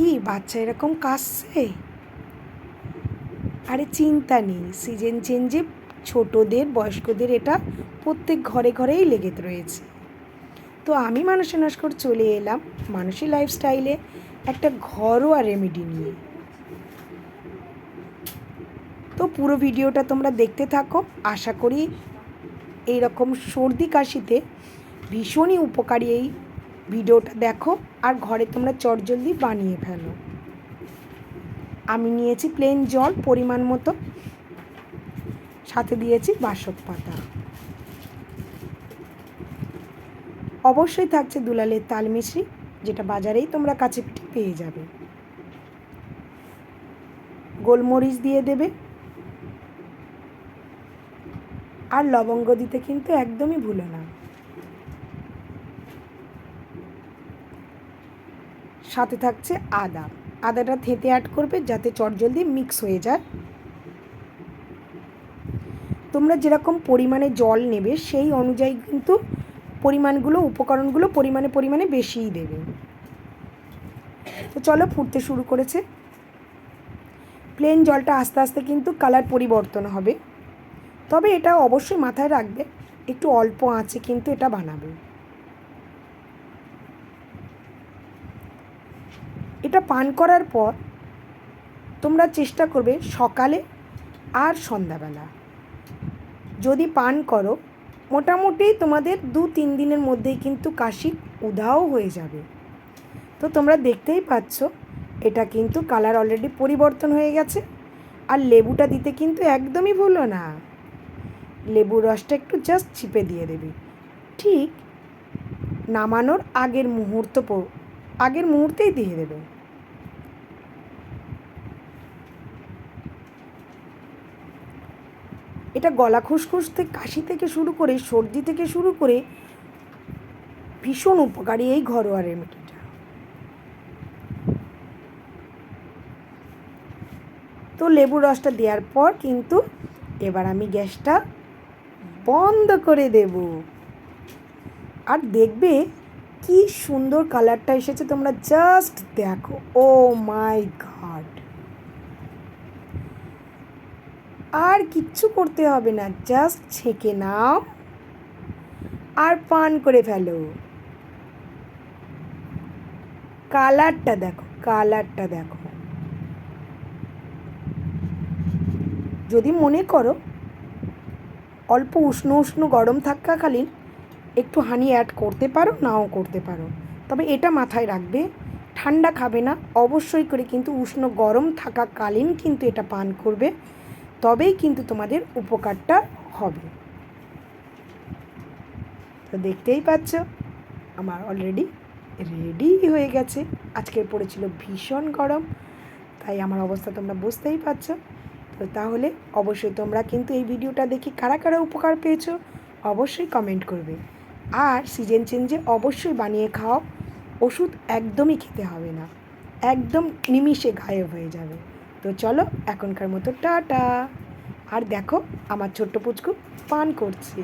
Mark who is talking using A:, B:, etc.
A: কি, বাচ্চা এরকম কাশছে আরে চিন্তা নেই সিজন চেঞ্জে ছোটদের, বয়স্কদের এটা প্রত্যেক ঘরে ঘরেই লেগে রয়েছে। তো আমি মানুষে নস্কর চলে এলাম মানুষই লাইফস্টাইলে একটা ঘরোয়া রেমেডি নিয়ে। তো পুরো ভিডিওটা তোমরা দেখতে থাকো, আশা করি এই রকম সর্দি কাশিতে ভীষণই উপকারী এই ভিডিওটা দেখো আর ঘরে তোমরা চটজলদি বানিয়ে ফেলো। আমি নিয়েছি প্লেন জল, পরিমাণ মতো। সাথে দিয়েছি বাসক পাতা। অবশ্যই থাকছে দুলালের তাল মিশ্রি, যেটা বাজারেই তোমরা কাছে পিঠে পেয়ে যাবে। গোলমরিচ দিয়ে দেবে। আর লবঙ্গ দিতে কিন্তু একদমই ভুলো না। সাথে থাকছে আদা। আদাটা থেঁতে অ্যাড করবে যাতে চটজলদি মিক্স হয়ে যায়। তোমরা যেরকম পরিমাণে জল নেবে, সেই অনুযায়ী কিন্তু পরিমাণগুলো, উপকরণগুলো পরিমাণে পরিমাণে বেশিই দেবে। তো চলো ফুটতে শুরু করেছে। প্লেন জলটা আস্তে আস্তে কিন্তু কালার পরিবর্তন হবে। তবে এটা অবশ্যই মাথায় রাখবে, একটু অল্প আঁচে কিন্তু এটা বানাবে। এটা পান করার পর তোমরা চেষ্টা করবে সকালে আর সন্ধ্যাবেলা। যদি পান করো, মোটামুটি তোমাদের দু তিন দিনের মধ্যেই কিন্তু কাশি উধাও হয়ে যাবে। তো তোমরা দেখতেই পাচ্ছ, এটা কিন্তু কালার অলরেডি পরিবর্তন হয়ে গেছে আর লেবুটা দিতে কিন্তু একদমই ভুলো না। লেবুর রসটা একটু জাস্ট চিপে দিয়ে দেবে। ঠিক নামানোর আগের মুহূর্ত আগের মুহূর্তেই দিয়ে দেবে। এটা গলা খুসখুস থেকে, কাশি থেকে শুরু করে, সর্দি থেকে শুরু করে ভীষণ উপকারী এই ঘরোয়া রেমেডিটা তো লেবুর রসটা দেওয়ার পর কিন্তু এবার আমি গ্যাসটা বন্ধ করে দেব। আর দেখবে কি সুন্দর কালারটা এসেছে, তোমরা জাস্ট দেখো। ও মাই গড আর কিচ্ছু করতে হবে না জাস্ট ছেঁকে নাও আর পান করে ফেলো। কালারটা দেখো কালারটা দেখো। যদি মনে করো, অল্প উষ্ণ উষ্ণ গরম থাকাকালীন একটু হানি অ্যাড করতে পারো, নাও করতে পারো। তবে এটা মাথায় রাখবে, ঠান্ডা খাবে না, অবশ্যই করে কিন্তু উষ্ণ গরম থাকাকালীন কিন্তু এটা পান করবে, তবেই কিন্তু তোমাদের উপকারটা হবে। তো দেখতেই পাচ্ছ, আমার অলরেডি রেডি হয়ে গেছে। আজকের পড়েছিল ভীষণ গরম, তাই আমার অবস্থা তোমরা বুঝতেই পারছ। তো তাহলে অবশ্যই তোমরা কিন্তু এই ভিডিওটা দেখে কারা কারা উপকার পেয়েছ, অবশ্যই কমেন্ট করবে। আর সিজন চেঞ্জে অবশ্যই বানিয়ে খাও ওষুধ একদমই খেতে হবে না। একদম নিমিষে গায়েব হয়ে যাবে। তো চলো, এখনকার মতো টাটা। আর দেখো, আমার ছোট্ট পুচকু পান করছে।